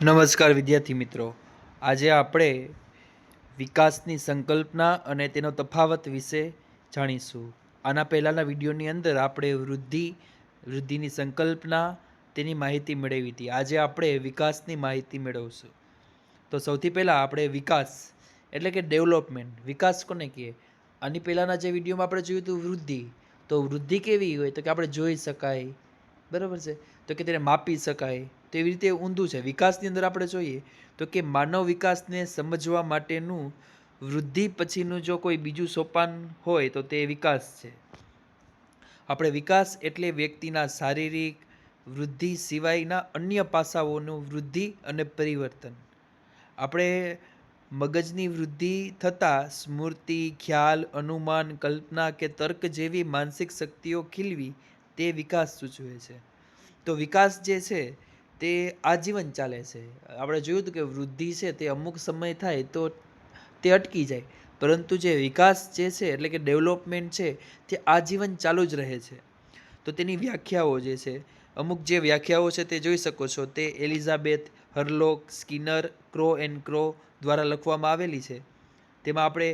નમસ્કાર વિદ્યાર્થી મિત્રો. આજે આપણે વિકાસની સંકલ્પના અને તેનો તફાવત વિશે જાણીશું. આના પહેલાંના વિડીયોની અંદર આપણે વૃદ્ધિ, વૃદ્ધિની સંકલ્પના, તેની માહિતી મેળવી હતી. આજે આપણે વિકાસની માહિતી મેળવશું. તો સૌથી પહેલાં આપણે વિકાસ, એટલે કે ડેવલપમેન્ટ. વિકાસ કોને કહીએ? આની પહેલાંના જે વિડીયોમાં આપણે જોયું હતું વૃદ્ધિ, તો વૃદ્ધિ કેવી હોય તો કે આપણે જોઈ શકાય. બરાબર છે? તો કે તેને માપી શકાય. તો એવી રીતે ઊંધું છે. વિકાસની અંદર આપણે જોઈએ તો કે માનવ વિકાસને સમજવા માટેનું વૃદ્ધિ પછીનું જો કોઈ બીજું સોપાન હોય તો તે વિકાસ છે. આપણે વિકાસ એટલે વ્યક્તિના શારીરિક વૃદ્ધિ સિવાયના અન્ય પાસાઓનું વૃદ્ધિ અને પરિવર્તન. આપણે મગજની વૃદ્ધિ થતાં સ્મૃતિ, ખ્યાલ, અનુમાન, કલ્પના કે તર્ક જેવી માનસિક શક્તિઓ ખીલવી તે વિકાસ સૂચવે છે. તો વિકાસ જે છે તે આજીવન ચાલે છે. આપણે જોયું હતું કે વૃદ્ધિ છે તે અમુક સમય થાય તો તે અટકી જાય. પરંતુ જે વિકાસ જે છે એટલે કે ડેવલપમેન્ટ છે તે આજીવન ચાલુ જ રહે છે. તો તેની વ્યાખ્યાઓ જે છે, અમુક જે વ્યાખ્યાઓ છે તે જોઈ શકો છો. તે Elizabeth Harlock Skinner Crow and Crow દ્વારા લખવામાં આવેલી છે. તેમાં આપણે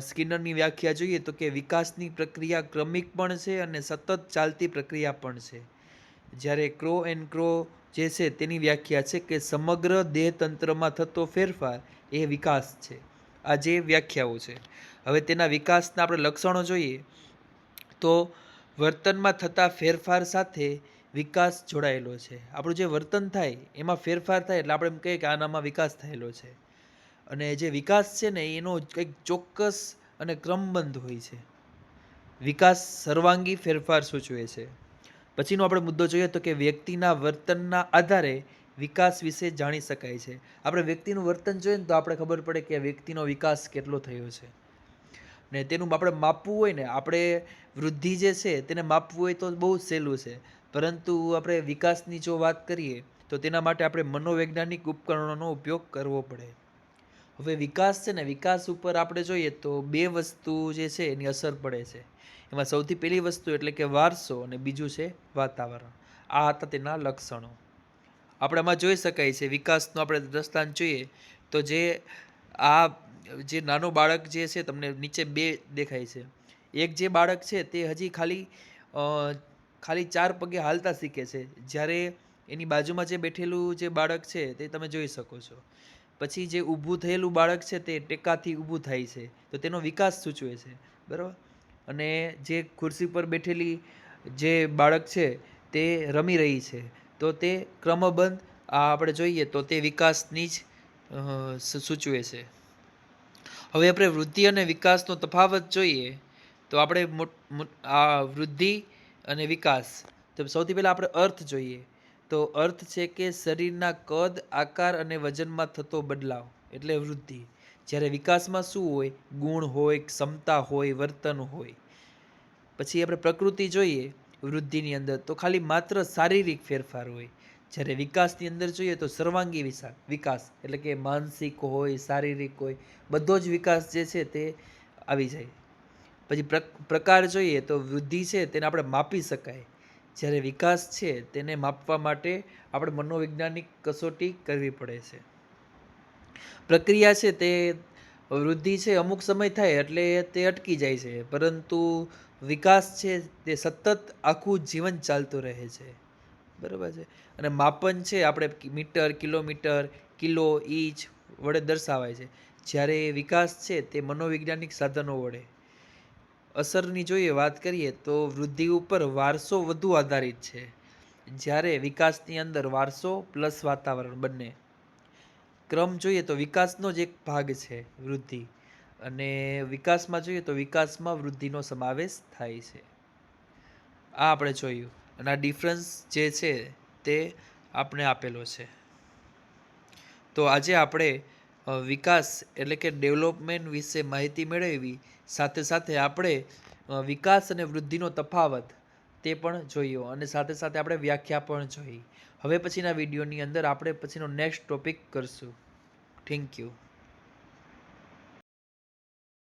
સ્કિનરની વ્યાખ્યા જોઈએ તો કે વિકાસની પ્રક્રિયા ક્રમિક પણ છે અને સતત ચાલતી પ્રક્રિયા પણ છે. જ્યારે ક્રો એન્ડ ક્રો જે છે તેની વ્યાખ્યા છે કે સમગ્ર દેહતંત્રમાં થતો ફેરફાર એ વિકાસ છે. આ જે વ્યાખ્યાઓ છે. હવે તેના વિકાસના આપણે લક્ષણો જોઈએ તો વર્તનમાં થતા ફેરફાર સાથે વિકાસ જોડાયેલો છે. આપણું જે વર્તન થાય એમાં ફેરફાર થાય એટલે આપણે એમ કહીએ કે આનામાં વિકાસ થયેલો છે. અને જે વિકાસ છે ને એનો કંઈક ચોક્કસ અને ક્રમબંધ હોય છે. વિકાસ સર્વાંગી ફેરફાર સૂચવે છે. પછીનો આપણે મુદ્દો જોઈએ તો કે વ્યક્તિના વર્તનના આધારે વિકાસ વિશે જાણી શકાય છે. આપણે વ્યક્તિનું વર્તન જોઈએ ને તો આપણે ખબર પડે કે વ્યક્તિનો વિકાસ કેટલો થયો છે. ને તેનું આપણે માપવું હોય ને, આપણે વૃદ્ધિ જે છે તેને માપવું હોય તો બહુ સહેલું છે. પરંતુ આપણે વિકાસની જો વાત કરીએ તો તેના માટે આપણે મનોવૈજ્ઞાનિક ઉપકરણોનો ઉપયોગ કરવો પડે. હવે વિકાસ છે ને, વિકાસ ઉપર આપણે જોઈએ તો બે વસ્તુ જે છે એની અસર પડે છે. એમાં સૌથી પહેલી વસ્તુ એટલે કે વારસો અને બીજું છે વાતાવરણ. આ હતા તેના લક્ષણો. આપણે આમાં જોઈ શકાય છે, વિકાસનો આપણે દ્રષ્ટાંત જોઈએ તો જે આ જે નાનો બાળક જે છે તમને નીચે બે દેખાય છે. એક જે બાળક છે તે હજી ખાલી ખાલી ચાર પગે હાલતા શીખે છે. જ્યારે એની બાજુમાં જે બેઠેલું જે બાળક છે તે તમે જોઈ શકો છો. પછી જે ઊભું થયેલું બાળક છે તે ટેકાથી ઊભું થાય છે. તો તેનો વિકાસ સૂચવે છે. બરાબર? અને જે ખુરશી પર બેઠેલી જે બાળક છે તે રમી રહી છે. તો તે ક્રમબંધ આ આપણે જોઈએ તો તે વિકાસની જ સૂચવે છે. હવે આપણે વૃદ્ધિ અને વિકાસનો તફાવત જોઈએ તો આપણે આ વૃદ્ધિ અને વિકાસ. તો સૌથી પહેલાં આપણે અર્થ જોઈએ. તો અર્થ છે કે શરીરના કદ, આકાર અને વજનમાં થતો બદલાવ એટલે વૃદ્ધિ. જ્યારે વિકાસમાં શું હોય, ગુણ હોય, ક્ષમતા હોય, વર્તન હોય. પછી આપણે પ્રકૃતિ જોઈએ, વૃદ્ધિની અંદર તો ખાલી માત્ર શારીરિક ફેરફાર હોય. જ્યારે વિકાસની અંદર જોઈએ તો સર્વાંગી વિકાસ એટલે કે માનસિક હોય, શારીરિક હોય, બધો જ વિકાસ જે છે તે આવી જાય. પછી પ્રકાર જોઈએ તો વૃદ્ધિ છે તેને આપણે માપી શકાય. જ્યારે વિકાસ છે તેને માપવા માટે આપણે મનોવૈજ્ઞાનિક કસોટી કરવી પડે છે. પ્રક્રિયા છે તે વૃદ્ધિ છે, અમુક સમય થાય એટલે તે અટકી જાય છે, પરંતુ વિકાસ છે તે સતત આખું જીવન ચાલતું રહે છે. બરાબર છે? અને માપન છે આપણે મીટર, કિલોમીટર, કિલો, ઇંચ વડે દર્શાવાય છે. જ્યારે વિકાસ છે તે મનોવૈજ્ઞાનિક સાધનો વડે. અસરની જોઈએ વાત કરીએ તો વૃદ્ધિ ઉપર વારસો વધુ આધારિત છે. જ્યારે વિકાસની અંદર વારસો પ્લસ વાતાવરણ બંને ક્રમ જોઈએ તો વિકાસનો જ એક ભાગ છે વૃદ્ધિ. અને વિકાસમાં જોઈએ તો વિકાસમાં વૃદ્ધિનો સમાવેશ થાય છે. આ આપણે જોયું અને આ ડિફરન્સ જે છે તે આપણે આપેલો છે. તો આજે આપણે વિકાસ એટલે કે ડેવલપમેન્ટ વિશે માહિતી મેળવી સાથે સાથે આપણે વિકાસ અને વૃદ્ધિનો તફાવત તે પણ જોયો અને સાથે સાથે આપણે વ્યાખ્યા પણ જોઈ. હવે પછીના વિડીયોની અંદર આપણે પછીનો નેક્સ્ટ ટોપિક કરીશું. Thank you